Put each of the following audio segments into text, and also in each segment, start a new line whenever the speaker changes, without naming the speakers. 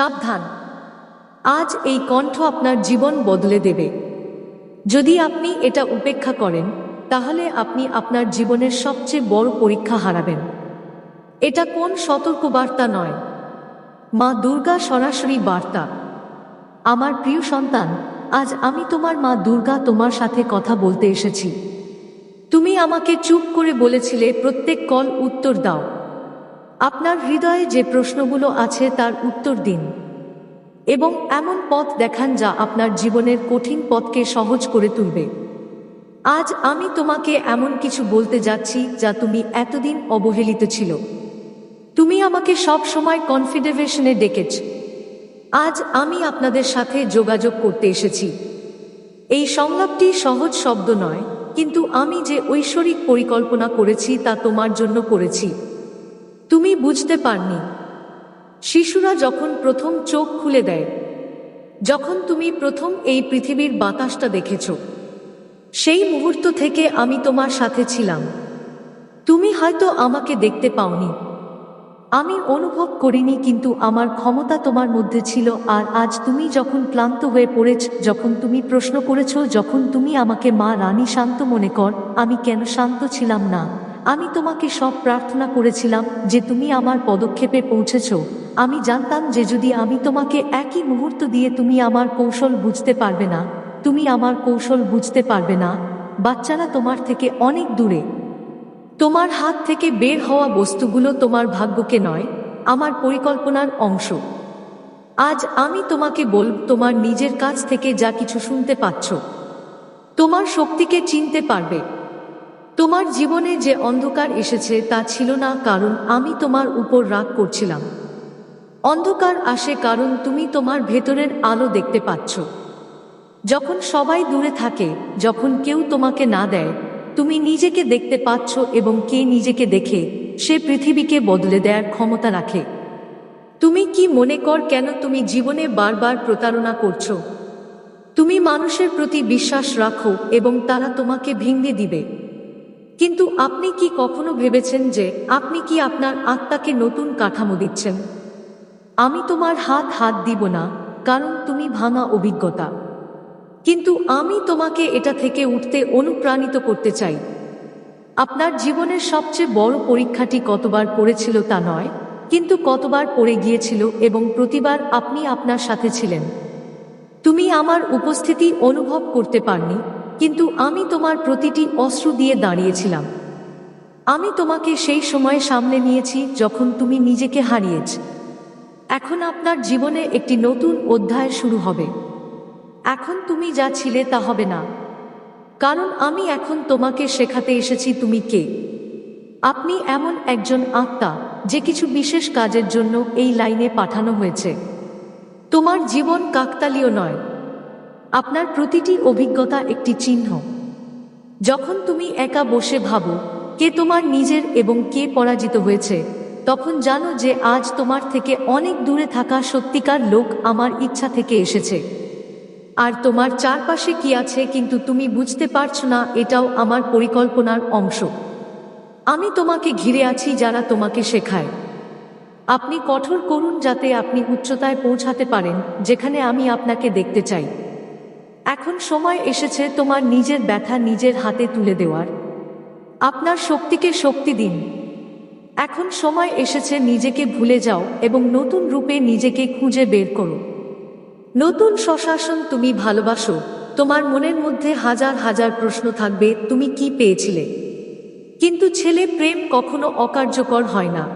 সাবধান। আজ এই কণ্ঠ আপনার জীবন বদলে দেবে। যদি আপনি এটা উপেক্ষা করেন, তাহলে আপনি আপনার জীবনের সবচেয়ে বড় পরীক্ষা হারাবেন। এটা কোন সতর্কবার্তা নয়। মা দুর্গা সরাসরি বার্তা, আমার প্রিয় সন্তান, আজ আমি তোমার মা দুর্গা তোমার সাথে কথা বলতে এসেছি। তুমি আমাকে চুপ করে বলেছিলে প্রত্যেক কল উত্তর দাও। আপনার হৃদয়ে যে প্রশ্নগুলো আছে তার উত্তর দিন এবং এমন পথ দেখান যা আপনার জীবনের কঠিন পথকে সহজ করে তুলবে। আজ আমি তোমাকে এমন কিছু বলতে যাচ্ছি যা তুমি এতদিন অবহেলিত ছিল। তুমি আমাকে সব সময় কনফিডারেশনে ডেকেছ। আজ আমি আপনাদের সাথে যোগাযোগ করতে এসেছি। এই সংলাপটি সহজ শব্দ নয়, কিন্তু আমি যে ঐশ্বরিক পরিকল্পনা করেছি তা তোমার জন্য করেছি। তুমি বুঝতে পারনি। শিশুরা যখন প্রথম চোখ খুলে দেয়, যখন তুমি প্রথম এই পৃথিবীর বাতাসটা দেখেছ, সেই মুহূর্ত থেকে আমি তোমার সাথে ছিলাম। তুমি হয়তো আমাকে দেখতে পাওনি। আমি অনুভব করিনি কিন্তু আমার ক্ষমতা তোমার মধ্যে ছিল আর আজ তুমি যখন ক্লান্ত হয়ে পড়েছ, যখন তুমি প্রশ্ন করেছ, যখন তুমি আমাকে মা রানী শান্ত মনে কর, আমি কেন শান্ত ছিলাম না? আমি তোমাকে সব প্রার্থনা করেছিলাম যে তুমি আমার পদক্ষেপে পৌঁছেছ। আমি জানতাম যে যদি আমি তোমাকে একই মুহূর্ত দিয়ে তুমি আমার কৌশল বুঝতে পারবে না, তুমি আমার কৌশল বুঝতে পারবে না। বাচ্চারা তোমার থেকে অনেক দূরে। তোমার হাত থেকে বের হওয়া বস্তুগুলো তোমার ভাগ্যকে নয়, আমার পরিকল্পনার অংশ। আজ আমি তোমাকে বল, তোমার নিজের কাছ থেকে যা কিছু শুনতে পাচ্ছ। তোমার শক্তিকে চিনতে পারবে। তোমার জীবনে যে অন্ধকার এসেছে তা ছিল না কারণ আমি তোমার উপর রাগ করছিলাম। অন্ধকার আসে কারণ তুমি তোমার ভেতরের আলো দেখতে পাচ্ছ। যখন সবাই দূরে থাকে, যখন কেউ তোমাকে না দেয়, তুমি নিজেকে দেখতে পাচ্ছ এবং কে নিজেকে দেখে, সে পৃথিবীকে বদলে দেওয়ার ক্ষমতা রাখে। তুমি কি মনে কর কেন তুমি জীবনে বারবার প্রতারণা করছ? তুমি মানুষের প্রতি বিশ্বাস রাখো এবং তারা তোমাকে ভেঙে দিবে। কিন্তু আপনি কি কখনো ভেবেছেন যে আপনি কি আপনার আত্মাকে নতুন কাঠামো দিচ্ছেন? আমি তোমার হাত হাত দিব না, কারণ তুমি ভাঙা অভিজ্ঞতা। কিন্তু আমি তোমাকে এটা থেকে উঠতে অনুপ্রাণিত করতে চাই। আপনার জীবনের সবচেয়ে বড় পরীক্ষাটি কতবার পড়েছিল তা নয়, কিন্তু কতবার পড়ে গিয়েছিল এবং প্রতিবার আপনি আপনার সাথে ছিলেন। তুমি আমার উপস্থিতি অনুভব করতে পারনি কিন্তু আমি তোমার প্রতিটি অস্ত্র দিয়ে দাঁড়িয়েছিলাম। আমি তোমাকে সেই সময় সামনে নিয়েছি যখন তুমি নিজেকে হারিয়েছ। এখন আপনার জীবনে একটি নতুন অধ্যায় শুরু হবে। এখন তুমি যা ছিলে তা হবে না। কারণ আমি এখন তোমাকে শেখাতে এসেছি তুমি কে। আপনি এমন একজন আত্মা যে কিছু বিশেষ কাজের জন্য এই লাইনে পাঠানো হয়েছে। তোমার জীবন কাকতালীয় নয়। আপনার প্রতিটি অভিজ্ঞতা একটি চিহ্ন। যখন তুমি একা বসে ভাবো কে তোমার নিজের এবং কে পরাজিত হয়েছে, তখন জানো যে আজ তোমার থেকে অনেক দূরে থাকা সত্যিকার লোক আমার ইচ্ছা থেকে এসেছে। আর তোমার চারপাশে কি আছে কিন্তু তুমি বুঝতে পারছ না, এটাও আমার পরিকল্পনার অংশ। আমি তোমাকে ঘিরে আছি যারা তোমাকে শেখায়। আপনি কঠোর করুন যাতে আপনি উচ্চতায় পৌঁছাতে পারেন, যেখানে আমি আপনাকে দেখতে চাই। এখন সময় এসেছে তোমার নিজের ব্যথা নিজের হাতে তুলে দেওয়ার। আপনার শক্তিকে শক্তি দিন। এখন সময় এসেছে নিজেকে ভুলে যাও এবং নতুন রূপে নিজেকে খুঁজে বের করো। নতুন স্বশাসন তুমি ভালোবাসো। তোমার মনের মধ্যে হাজার হাজার প্রশ্ন থাকবে, তুমি কি পেয়েছিলে? কিন্তু ছেলে প্রেম কখনো অকার্যকর হয় না।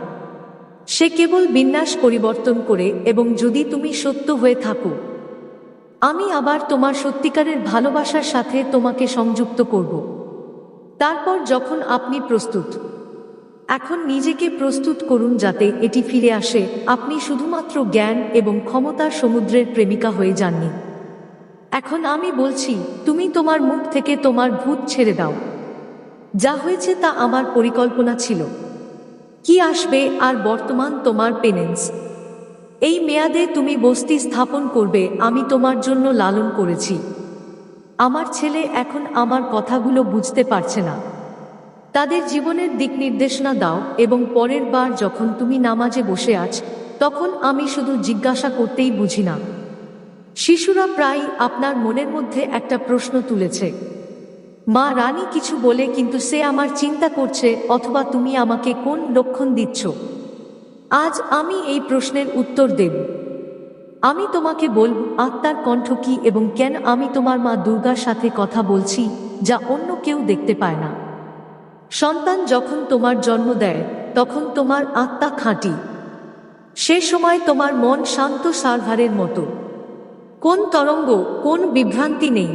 সে কেবল বিন্যাস পরিবর্তন করে এবং যদি তুমি সত্য হয়ে থাকো আমি আবার তোমার সত্যিকারের ভালোবাসার সাথে তোমাকে সংযুক্ত করব। তারপর যখন আপনি প্রস্তুত, এখন নিজেকে প্রস্তুত করুন যাতে এটি ফিরে আসে, আপনি শুধুমাত্র জ্ঞান এবং ক্ষমতার সমুদ্রের প্রেমিকা হয়ে যাননি। এখন আমি বলছি, তুমি তোমার মুখ থেকে তোমার ভূত ছেড়ে দাও। যা হয়েছে তা আমার পরিকল্পনা ছিল। কি আসবে আর বর্তমান তোমার পেনেন্স? এই মেয়াদে তুমি বস্তি স্থাপন করবে, আমি তোমার জন্য লালন করেছি। আমার ছেলে এখন আমার কথাগুলো বুঝতে পারছে না। তাদের জীবনের দিক নির্দেশনা দাও এবং পরের বার যখন তুমি নামাজে বসে আছ, তখন আমি শুধু জিজ্ঞাসা করতেই বুঝি না। শিশুরা প্রায় আপনার মনের মধ্যে একটা প্রশ্ন তুলেছে। মা, রানী কিছু বলে কিন্তু সে আমার চিন্তা করছে, অথবা তুমি আমাকে কোন লক্ষণ দিচ্ছ? আজ আমি এই প্রশ্নের উত্তর দেব। আমি তোমাকে বলব, আত্মার কণ্ঠ কি এবং কেন আমি তোমার মা দুর্গার সাথে কথা বলছি, যা অন্য কেউ দেখতে পায় না। সন্তান যখন তোমার জন্ম দেয়, তখন তোমার আত্মা খাঁটি। সে সময় তোমার মন শান্ত সার্ভারের মতো। কোন তরঙ্গ, কোন বিভ্রান্তি নেই।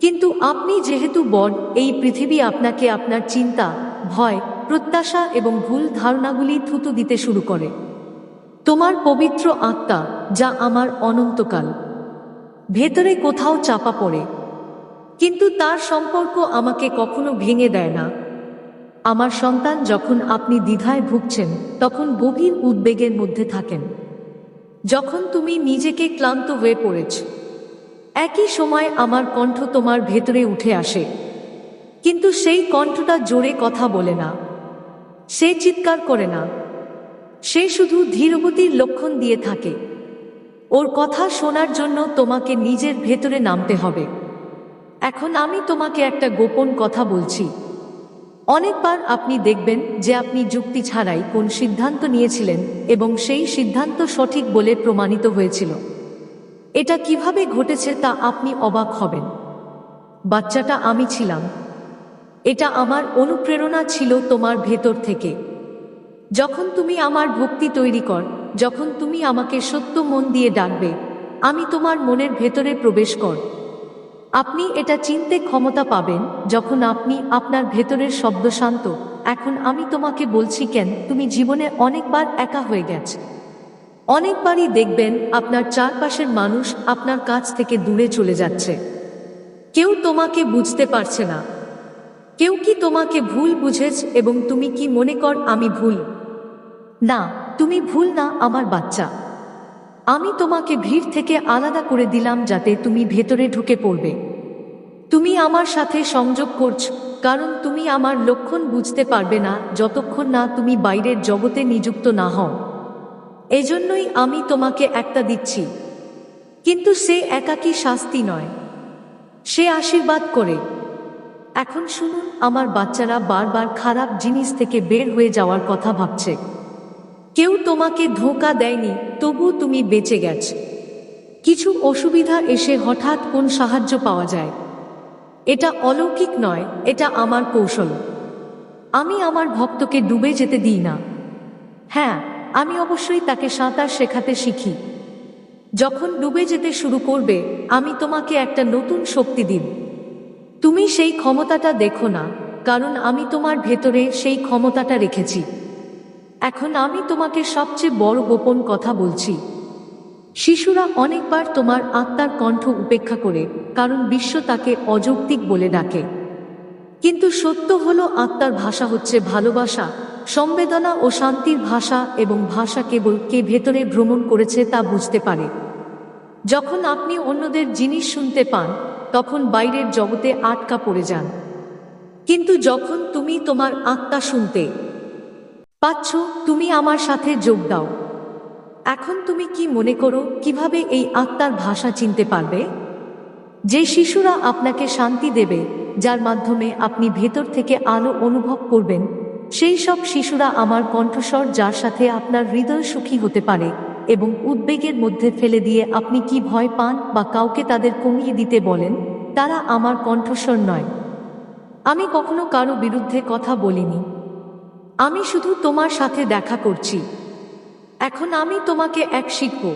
কিন্তু আপনি যেহেতু বড এই পৃথিবী আপনাকে আপনার চিন্তা, ভয় প্রত্যাশা এবং ভুল ধারণাগুলি থুতু দিতে শুরু করে। তোমার পবিত্র আত্মা, যা আমার অনন্তকাল। ভেতরে কোথাও চাপা পড়ে। কিন্তু তার সম্পর্ক আমাকে কখনো ভেঙে দেয় না। আমার সন্তান যখন আপনি দ্বিধায় ভুগছেন, তখন গভীর উদ্বেগের মধ্যে থাকেন। যখন তুমি নিজেকে ক্লান্ত হয়ে পড়েছ, একই সময় আমার কণ্ঠ তোমার ভেতরে উঠে আসে। কিন্তু সেই কণ্ঠটা জোরে কথা বলে না। সে চিৎকার করে না। সে শুধু ধীরগতির লক্ষণ দিয়ে থাকে। ওর কথা শোনার জন্য তোমাকে নিজের ভেতরে নামতে হবে। এখন আমি তোমাকে একটা গোপন কথা বলছি। অনেকবার আপনি দেখবেন যে আপনি যুক্তি ছাড়াই কোন সিদ্ধান্ত নিয়েছিলেন এবং সেই সিদ্ধান্ত সঠিক বলে প্রমাণিত হয়েছিল। এটা কীভাবে ঘটেছে তা আপনি অবাক হবেন। বাচ্চাটা আমি ছিলাম। এটা আমার অনুপ্রেরণা ছিল তোমার ভেতর থেকে। যখন তুমি আমার ভক্তি তৈরি কর, যখন তুমি আমাকে সত্য মন দিয়ে ডাকবে, আমি তোমার মনের ভেতরে প্রবেশ কর। আপনি এটা চিনতে ক্ষমতা পাবেন যখন আপনি আপনার ভেতরের শব্দ শান্ত, এখন আমি তোমাকে বলছি কেন, তুমি জীবনে অনেকবার একা হয়ে গেছে। অনেকবারই দেখবেন আপনার চারপাশের মানুষ আপনার কাছ থেকে দূরে চলে যাচ্ছে। কেউ তোমাকে বুঝতে পারছে না। কেউ কি তোমাকে ভুল বুঝেছ এবং তুমি কি মনে কর আমি ভুল? না, তুমি ভুল না, আমার বাচ্চা। আমি তোমাকে ভিড় থেকে আলাদা করে দিলাম যাতে তুমি ভেতরে ঢুকে পড়বে। তুমি আমার সাথে সংযোগ করছ, কারণ তুমি আমার লক্ষণ বুঝতে পারবে না যতক্ষণ না তুমি বাইরের জগতে নিযুক্ত না হও। এজন্যই আমি তোমাকে একটা দিচ্ছি। কিন্তু সে একাকী শাস্তি নয়। সে আশীর্বাদ করে। এখন শুনুন, আমার বাচ্চারা বারবার খারাপ জিনিস থেকে বের হয়ে যাওয়ার কথা ভাবছে। কেউ তোমাকে ধোঁকা দেয়নি তবু তুমি বেঁচে গেছ। কিছু অসুবিধা এসে হঠাৎ কোন সাহায্য পাওয়া যায়? এটা অলৌকিক নয়, এটা আমার কৌশল। আমি আমার ভক্তকে ডুবে যেতে দিই না। হ্যাঁ আমি অবশ্যই তাকে সাঁতার শেখাতে শিখি। যখন ডুবে যেতে শুরু করবে, আমি তোমাকে একটা নতুন শক্তি দিব। তুমি সেই ক্ষমতাটা দেখো না, কারণ আমি তোমার ভেতরে সেই ক্ষমতাটা রেখেছি। এখন আমি তোমাকে সবচেয়ে বড় গোপন কথা বলছি। শিশুরা অনেকবার তোমার আত্মার কণ্ঠ উপেক্ষা করে, কারণ বিশ্ব তাকে অযৌক্তিক বলে ডাকে। কিন্তু সত্য হলো আত্মার ভাষা হচ্ছে ভালোবাসা সংবেদনা ও শান্তির ভাষা এবং ভাষা কেবল কে ভেতরে ভ্রমণ করেছে তা বুঝতে পারে। যখন আপনি অন্যদের জিনিস শুনতে পান তখন বাইরের জগতে আটকা পড়ে যান। কিন্তু যখন তুমি তোমার আত্মা শুনতে পাচ্ছ, তুমি আমার সাথে যোগ দাও। এখন তুমি কি মনে করো, কীভাবে এই আত্মার ভাষা চিনতে পারবে? যে শিশুরা আপনাকে শান্তি দেবে, যার মাধ্যমে আপনি ভেতর থেকে আলো অনুভব করবেন, সেই সব শিশুরা আমার কণ্ঠস্বর যার সাথে আপনার হৃদয় সুখী হতে পারে। এবং উদ্বেগের মধ্যে ফেলে দিয়ে আপনি কি ভয় পান বা কাউকে তাদের কমিয়ে দিতে বলেন? তারা আমার কণ্ঠস্বর নয়। আমি কখনো কারও বিরুদ্ধে কথা বলিনি। আমি শুধু তোমার সাথে দেখা করছি। এখন আমি তোমাকে এক শিখব।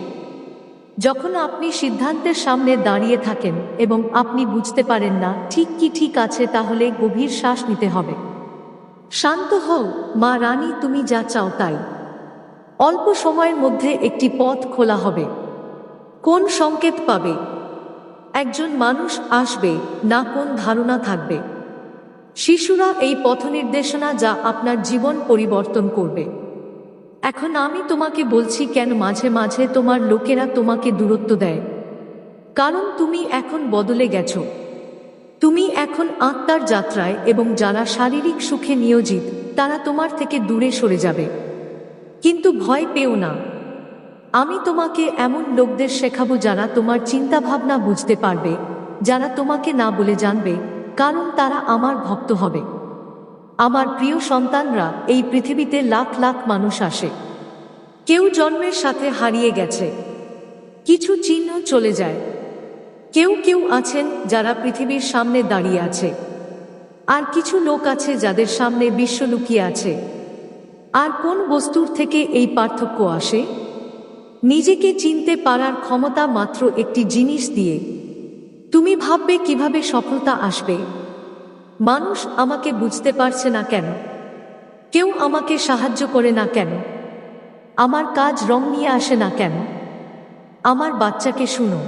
যখন আপনি সিদ্ধান্তের সামনে দাঁড়িয়ে থাকেন এবং আপনি বুঝতে পারেন না, ঠিক কি ঠিক আছে, তাহলে গভীর শ্বাস নিতে হবে। শান্ত হও, মা রানী, তুমি যা চাও তাই। অল্প সময়ের মধ্যে একটি পথ খোলা হবে। কোন সংকেত পাবে? একজন মানুষ আসবে, না কোন ধারণা থাকবে। শিশুরা এই পথ নির্দেশনা যা আপনার জীবন পরিবর্তন করবে। এখন আমি তোমাকে বলছি কেন মাঝে মাঝে তোমার লোকেরা তোমাকে দূরত্ব দেয়। কারণ তুমি এখন বদলে গেছো। তুমি এখন আত্মার যাত্রায় এবং যারা শারীরিক সুখে নিয়োজিত, তারা তোমার থেকে দূরে সরে যাবে। কিন্তু ভয় পেও না। আমি তোমাকে এমন লোকদের শেখাবো যারা তোমার চিন্তা ভাবনা বুঝতে পারবে, যারা তোমাকে না বলে জানবে, কারণ তারা আমার ভক্ত হবে। আমার প্রিয় সন্তানরা, এই পৃথিবীতে লাখ লাখ মানুষ আসে। কেউ জন্মের সাথে হারিয়ে গেছে। কিছু চিহ্ন চলে যায়। কেউ কেউ আছেন যারা পৃথিবীর সামনে দাঁড়িয়ে আছে। আর কিছু লোক আছে যাদের সামনে বিশ্ব লুকিয়ে আছে। আর কোন বস্তুর থেকে এই পার্থক্য আসে? নিজেকে চিনতে পারার ক্ষমতা মাত্র একটি জিনিস দিয়ে। তুমি ভাববে কীভাবে সফলতা আসবে। মানুষ আমাকে বুঝতে পারছে না কেন? কেউ আমাকে সাহায্য করে না কেন? আমার কাজ রং নিয়ে আসে না কেন? আমার বাচ্চাকে শুনো।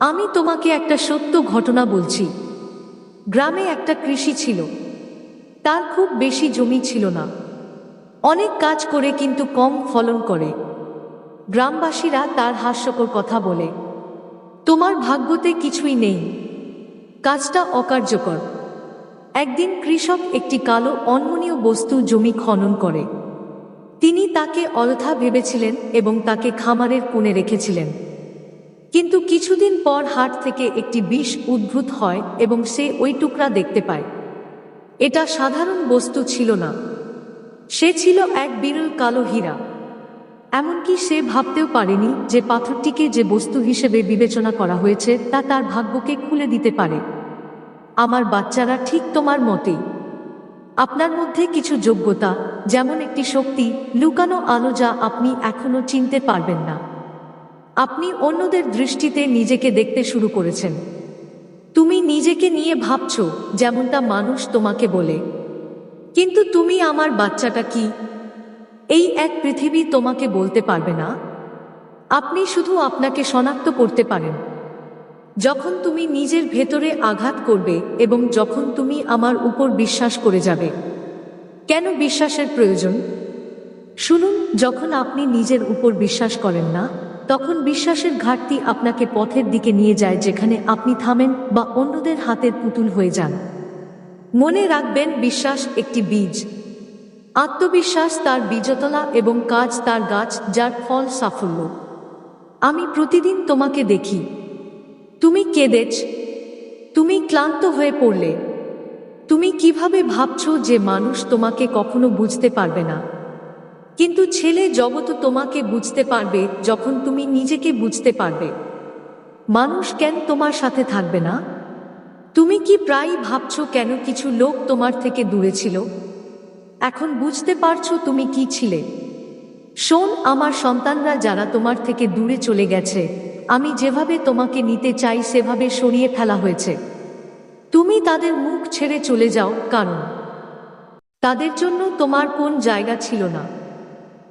আমি তোমাকে একটা সত্য ঘটনা বলছি। গ্রামে একটা কৃষি ছিল। তার খুব বেশি জমি ছিল না। অনেক কাজ করে কিন্তু কম ফলন করে। গ্রামবাসীরা তার হাস্যকর কথা বলে, তোমার ভাগ্যতে কিছুই নেই। কাজটা অকার্যকর। একদিন কৃষক একটি কালো অনমনীয় বস্তু জমি খনন করে। তিনি তাকে অলথা ভেবেছিলেন এবং তাকে খামারের কোণে রেখেছিলেন। কিন্তু কিছুদিন পর হাট থেকে একটি বিষ উদ্ভূত হয় এবং সে ওই টুকরা দেখতে পায়। এটা সাধারণ বস্তু ছিল না। সে ছিল এক বিরল কালো হীরা। এমনকি সে ভাবতেও পারেনি যে পাথরটিকে যে বস্তু হিসেবে বিবেচনা করা হয়েছে তা তার ভাগ্যকে খুলে দিতে পারে। আমার বাচ্চারা ঠিক তোমার মতেই। আপনার মধ্যে কিছু যোগ্যতা, যেমন একটি শক্তি, লুকানো আলো যা আপনি এখনও চিনতে পারবেন না। আপনি অন্যদের দৃষ্টিতে নিজেকে দেখতে শুরু করেছেন। তুমি নিজেকে নিয়ে ভাবছ, যেমনটা মানুষ তোমাকে বলে। কিন্তু তুমি আমার বাচ্চাটা কি? এই এক পৃথিবী তোমাকে বলতে পারবে না। আপনি শুধু আপনাকে শনাক্ত করতে পারেন। যখন তুমি নিজের ভেতরে আঘাত করবে এবং যখন তুমি আমার উপর বিশ্বাস করে যাবে। কেন বিশ্বাসের প্রয়োজন? শুনুন, যখন আপনি নিজের উপর বিশ্বাস করেন না, তখন বিশ্বাসের ঘাটতি আপনাকে পথের দিকে নিয়ে যায় যেখানে আপনি থামেন বা অন্যদের হাতের পুতুল হয়ে যান। মনে রাখবেন, বিশ্বাস একটি বীজ। আত্মবিশ্বাস তার বীজতলা এবং কাজ তার গাছ, যার ফল সাফল্য। আমি প্রতিদিন তোমাকে দেখি। তুমি কেঁদেছ। তুমি ক্লান্ত হয়ে পড়লে। তুমি কীভাবে ভাবছ যে মানুষ তোমাকে কখনো বুঝতে পারবে না। কিন্তু ছেলে জগৎ তোমাকে বুঝতে পারবে যখন তুমি নিজেকে বুঝতে পারবে। মানুষ কেন তোমার সাথে থাকবে না? তুমি কি প্রায়ই ভাবছ কেন কিছু লোক তোমার থেকে দূরে ছিল? এখন বুঝতে পারছ তুমি কি ছিলে? শোন, আমার সন্তানরা যারা তোমার থেকে দূরে চলে গেছে, আমি যেভাবে তোমাকে নিতে চাই সেভাবে সরিয়ে ফেলা হয়েছে। তুমি তাদের মুখ ছেড়ে চলে যাও, কারণ তাদের জন্য তোমার কোন জায়গা ছিল না।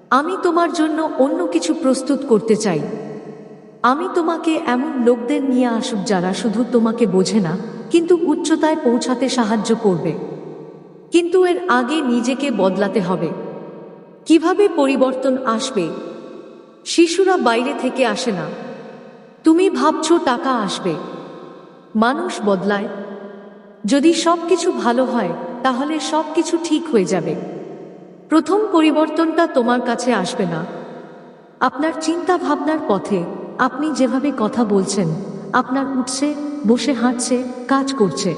আমি তোমার জন্য অন্য কিছু প্রস্তুত করতে চাই। আমি তোমাকে এমন লোকদের নিয়ে আসুক যারা শুধু তোমাকে বোঝে না। কিন্তু উচ্চতায় পৌঁছাতে সাহায্য করবে। কিন্তু এর আগে নিজেকে বদলাতে হবে। কীভাবে পরিবর্তন আসবে? শিশুরা বাইরে থেকে আসে না। তুমি ভাবছ টাকা আসবে। মানুষ বদলায়। যদি সব কিছু ভালো হয়, তাহলে সব কিছু ঠিক হয়ে যাবে। প্রথম পরিবর্তনটা তোমার কাছে আসবে না। আপনার চিন্তা ভাবনার পথে আপনি যেভাবে কথা বলছেন, আপনার উঠছে বসে হাঁটছে, কাজ করছে।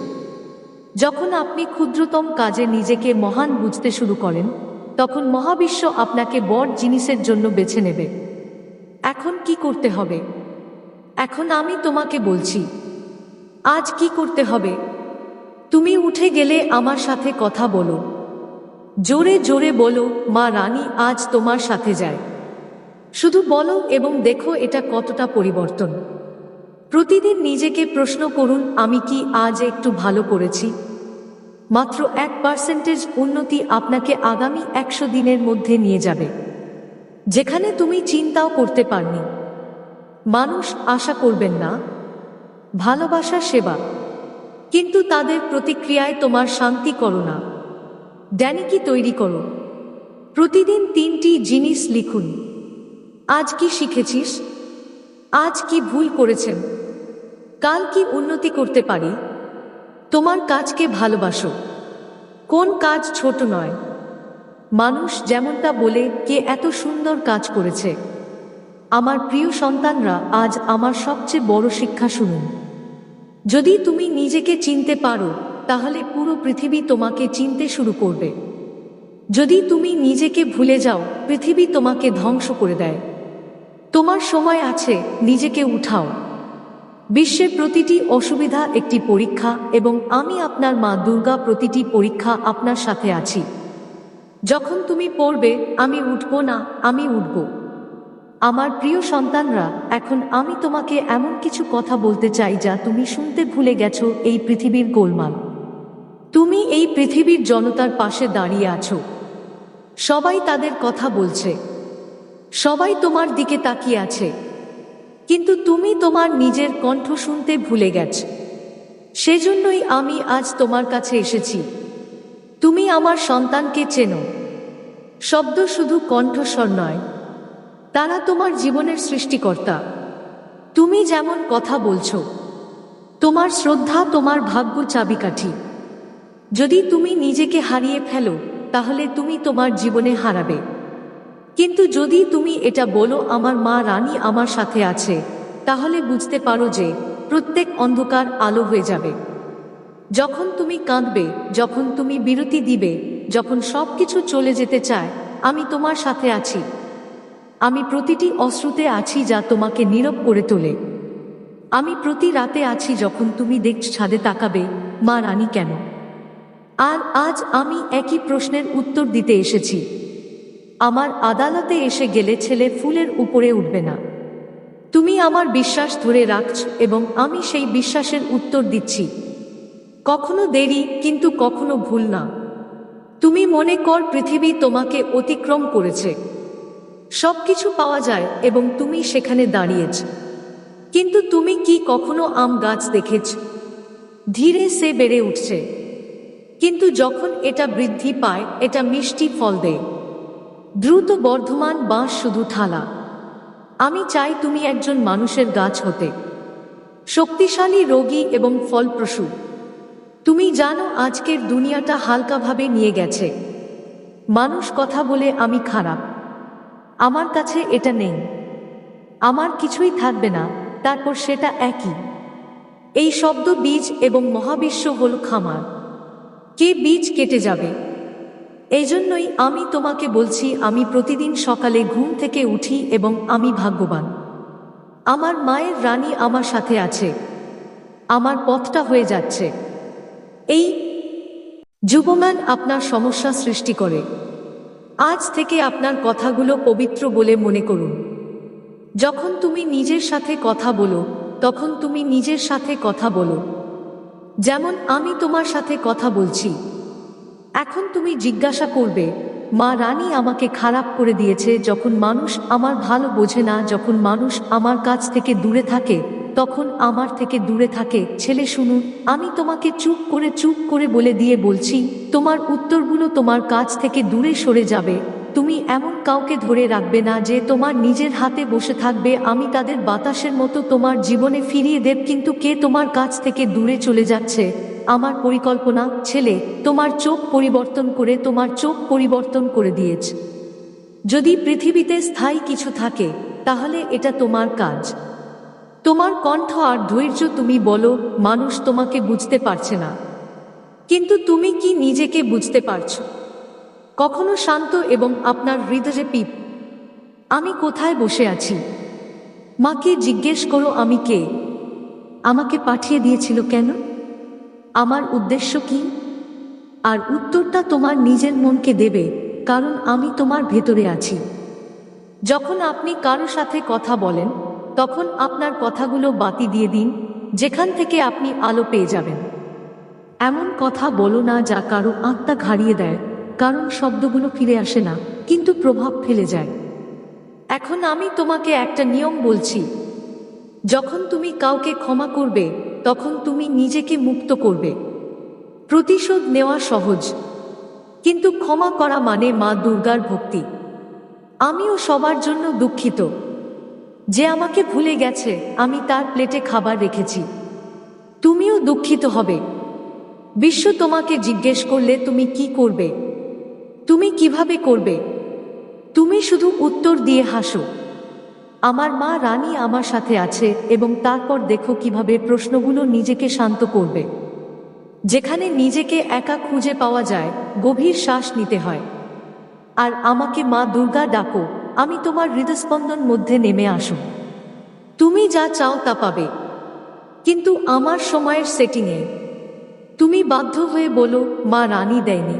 যখন আপনি ক্ষুদ্রতম কাজে নিজেকে মহান বুঝতে শুরু করেন, তখন মহাবিশ্ব আপনাকে বড় জিনিসের জন্য বেছে নেবে। এখন কি করতে হবে? এখন আমি তোমাকে বলছি, আজ কি করতে হবে? তুমি উঠে গেলে আমার সাথে কথা বলো। জোরে জোরে বলো, মা রানী, আজ তোমার সাথে যায়। শুধু বলো এবং দেখো এটা কতটা পরিবর্তন। প্রতিদিন নিজেকে প্রশ্ন করুন, আমি কি আজ একটু ভালো করেছি? মাত্র এক পার্সেন্টেজ উন্নতি আপনাকে আগামী একশো দিনের মধ্যে নিয়ে যাবে। যেখানে তুমি চিন্তাও করতে পারনি। মানুষ আশা করবেন না। ভালোবাসা সেবা। কিন্তু তাদের প্রতিক্রিয়ায় তোমার শান্তি করো না। ড্যানিকি তৈরি করো। প্রতিদিন তিনটি জিনিস লিখুন। আজ কি শিখেছিস? আজ কি ভুল করেছেন? কাল কি উন্নতি করতে পারি? তোমার কাজকে ভালোবাসো। কোন কাজ ছোট নয়। মানুষ যেমনটা বলে, কে এত সুন্দর কাজ করেছে। আমার প্রিয় সন্তানরা, আজ আমার সবচেয়ে বড় শিক্ষা শুনুন। যদি তুমি নিজেকে চিনতে পারো, তাহলে পুরো পৃথিবী তোমাকে চিনতে শুরু করবে। যদি তুমি নিজেকে ভুলে যাও, পৃথিবী তোমাকে ধ্বংস করে দেয়। তোমার সময় আছে, নিজেকে উঠাও। বিশ্বের প্রতিটি অসুবিধা একটি পরীক্ষা এবং আমি আপনার মা দুর্গা প্রতিটি পরীক্ষা আপনার সাথে আছি। যখন তুমি পড়বে, আমি উঠব না, আমি উঠব। আমার প্রিয় সন্তানরা, এখন আমি তোমাকে এমন কিছু কথা বলতে চাই যা তুমি শুনতে ভুলে গেছো এই পৃথিবীর গোলমাল। তুমি এই পৃথিবীর জনতার পাশে দাঁড়িয়ে আছো। সবাই তাদের কথা বলছে। সবাই তোমার দিকে তাকিয়ে আছে। কিন্তু তুমি তোমার নিজের কণ্ঠ শুনতে ভুলে গেছ। সেজন্যই আমি আজ তোমার কাছে এসেছি। তুমি আমার সন্তানকে চেনো। শব্দ শুধু কণ্ঠস্বর নয়, তারা তোমার জীবনের সৃষ্টিকর্তা। তুমি যেমন কথা বলছো, তোমার শ্রদ্ধা, তোমার ভাগ্য চাবিকাঠি। যদি তুমি নিজেকে হারিয়ে ফেলো, তাহলে তুমি তোমার জীবনে হারাবে। কিন্তু যদি তুমি এটা বলো, আমার মা রানী আমার সাথে আছে, তাহলে বুঝতে পারো যে প্রত্যেক অন্ধকার আলো হয়ে যাবে। যখন তুমি কাঁদবে, যখন তুমি বিরতি দিবে, যখন সব কিছু চলে যেতে চায়, আমি তোমার সাথে আছি। আমি প্রতিটি অশ্রুতে আছি যা তোমাকে নীরব করে তোলে। আমি প্রতি রাতে আছি যখন তুমি দেখছ ছাদে তাকাবে, মা রানী কেন? আর আজ আমি একই প্রশ্নের উত্তর দিতে এসেছি। আমার আদালতে এসে গেলে ছেলে ফুলের উপরে উঠবে না। তুমি আমার বিশ্বাস ধরে রাখছ এবং আমি সেই বিশ্বাসের উত্তর দিচ্ছি। কখনো দেরি, কিন্তু কখনো ভুল না। তুমি মনে কর পৃথিবী তোমাকে অতিক্রম করেছে। সব কিছু পাওয়া যায় এবং তুমি সেখানে দাঁড়িয়েছ। কিন্তু তুমি কি কখনো আম গাছ দেখেছ? ধীরে সে বেড়ে উঠছে। কিন্তু যখন এটা বৃদ্ধি পায়, এটা মিষ্টি ফল দেয়। দ্রুত বর্ধমান বাঁশ শুধু ঠালা। আমি চাই তুমি একজন মানুষের গাছ হতে। শক্তিশালী রোগী এবং ফলপ্রসূ। তুমি জানো আজকের দুনিয়াটা হালকাভাবে নিয়ে গেছে। মানুষ কথা বলে আমি খারাপ। আমার কাছে এটা নেই। আমার কিছুই থাকবে না, তারপর সেটা একই। এই শব্দ বীজ এবং মহাবিশ্ব হল খামার। কে বীজ কেটে যাবে? এই জন্যই আমি তোমাকে বলছি, আমি প্রতিদিন সকালে ঘুম থেকে উঠি এবং আমি ভাগ্যবান। আমার মায়ের রানী আমার সাথে আছে। আমার পথটা হয়ে যাচ্ছে। এই যুবমান আপনার সমস্যা সৃষ্টি করে। আজ থেকে আপনার কথাগুলো পবিত্র বলে মনে করুন। যখন তুমি নিজের সাথে কথা বলো, তখন তুমি নিজের সাথে কথা বলো। যেমন আমি তোমার সাথে কথা বলছি এখন তুমি জিজ্ঞাসা করবে, মা রানী আমাকে খারাপ করে দিয়েছে, যখন মানুষ আমার ভালো বোঝে না, যখন মানুষ আমার কাছ থেকে দূরে থাকে, তখন আমার থেকে দূরে থাকে। ছেলে শুনুন আমি তোমাকে চুপ করে চুপ করে বলে দিয়ে বলছি, তোমার উত্তরগুলো তোমার কাছ থেকে দূরে সরে যাবে। তুমি এমন কাউকে ধরে রাখবে না যে তোমার নিজের হাতে বসে থাকবে, আমি তাদের বাতাসের মতো তোমার জীবনে ফিরিয়ে দেব, কিন্তু কে তোমার কাছ থেকে দূরে চলে যাচ্ছে? আমার পরিকল্পনা, ছেলে, তোমার চোখ পরিবর্তন করে, তোমার চোখ পরিবর্তন করে দিয়েছে। যদি পৃথিবীতে স্থায়ী কিছু থাকে, তাহলে এটা তোমার কাজ। তোমার কণ্ঠ আর ধৈর্য তুমি বলো, মানুষ তোমাকে বুঝতে পারছে না। কিন্তু তুমি কি নিজেকে বুঝতে পারছ? কখনো শান্ত এবং আপনার হৃদয়ে পিপ, আমি কোথায় বসে আছি? মাকে জিজ্ঞেস করো, আমি কে? আমাকে পাঠিয়ে দিয়েছিল কেন? আমার উদ্দেশ্য কি? আর উত্তরটা তোমার নিজের মনকে দেবে, কারণ আমি তোমার ভেতরে আছি। যখন আপনি কারও সাথে কথা বলেন, তখন আপনার কথাগুলো বাতি দিয়ে দিন, যেখান থেকে আপনি আলো পেয়ে যাবেন। এমন কথা বলো না যা কারও আত্মা ঘাড়িয়ে দেয়, কারণ শব্দগুলো ফিরে আসে না, কিন্তু প্রভাব ফেলে যায়। এখন আমি তোমাকে একটা নিয়ম বলছি। যখন তুমি কাউকে ক্ষমা করবে তখন তুমি নিজেকে মুক্ত করবে। প্রতিশোধ নেওয়া সহজ, কিন্তু ক্ষমা করা মানে মা দুর্গার ভক্তি। আমিও সবার জন্য দুঃখিত। যে আমাকে ভুলে গেছে, আমি তার প্লেটে খাবার রেখেছি। তুমিও দুঃখিত হবে। বিশ্ব তোমাকে জিজ্ঞেস করলে তুমি কি করবে? তুমি কীভাবে করবে? তুমি শুধু উত্তর দিয়ে হাসো। আমার মা রানী আমার সাথে আছে এবং তারপর দেখো কীভাবে প্রশ্নগুলো নিজেকে শান্ত করবে। যেখানে নিজেকে একা খুঁজে পাওয়া যায়, গভীর শ্বাস নিতে হয়। আর আমাকে মা দুর্গা ডাকো, আমি তোমার হৃদস্পন্দন মধ্যে নেমে আসো। তুমি যা চাও তা পাবে। কিন্তু আমার সময়ের সেটিংয়ে তুমি বাধ্য হয়ে বলো, মা রানী দেয়নি।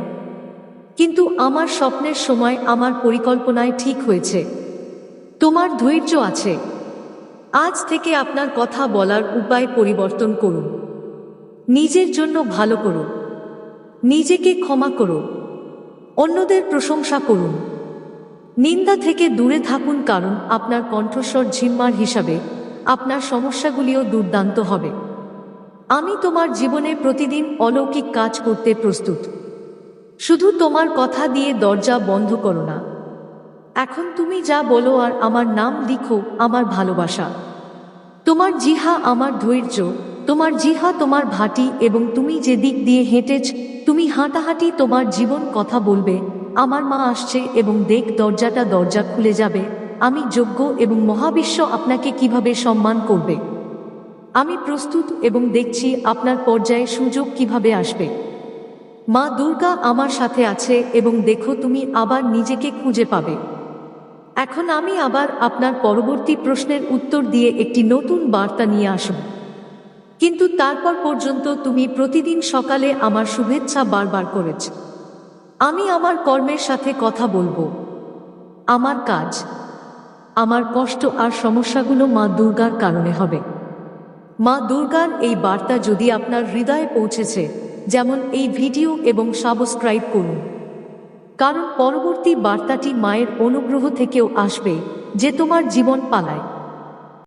কিন্তু আমার স্বপ্নের সময় আমার পরিকল্পনায় ঠিক হয়েছে। তোমার ধৈর্য আছে। আজ থেকে আপনার কথা বলার উপায় পরিবর্তন করুন। নিজের জন্য ভালো করুন। নিজেকে ক্ষমা করুন। অন্যদের প্রশংসা করুন। নিন্দা থেকে দূরে থাকুন কারণ আপনার কণ্ঠস্বর ঝিম্মার হিসাবে আপনার সমস্যাগুলিও দুর্দান্ত হবে। আমি তোমার জীবনে প্রতিদিন অলৌকিক কাজ করতে প্রস্তুত। শুধু তোমার কথা দিয়ে দরজা বন্ধ করো না। এখন তুমি যা বলো আর আমার নাম লিখো, আমার ভালোবাসা। তোমার জিহা আমার ধৈর্য, তোমার জিহা তোমার ভাটি এবং তুমি যে দিক দিয়ে হেঁটেছ, তুমি হাঁটাহাঁটি তোমার জীবন কথা বলবে। আমার মা আসছে এবং দেখ দরজাটা দরজা খুলে যাবে। আমি যোগ্য এবং মহাবিশ্ব আপনাকে কীভাবে সম্মান করবে? আমি প্রস্তুত এবং দেখছি আপনার পর্যায়ে সুযোগ কীভাবে আসবে। মা দুর্গা আমার সাথে আছে এবং দেখো তুমি আবার নিজেকে খুঁজে পাবে। এখন আমি আবার আপনার পরবর্তী প্রশ্নের উত্তর দিয়ে একটি নতুন বার্তা নিয়ে আসব। কিন্তু তারপর পর্যন্ত তুমি প্রতিদিন সকালে আমার শুভেচ্ছা বারবার করেছ। আমি আমার কর্মের সাথে কথা বলব। আমার কাজ। আমার কষ্ট আর সমস্যাগুলো মা দুর্গার কারণে হবে। মা দুর্গার এই বার্তা যদি আপনার হৃদয়ে পৌঁছেছে, যেমন এই ভিডিও এবং সাবস্ক্রাইব করুন। কারণ পরবর্তী বার্তাটি মায়ের অনুগ্রহ থেকেও আসবে যে তোমার জীবন পালায়।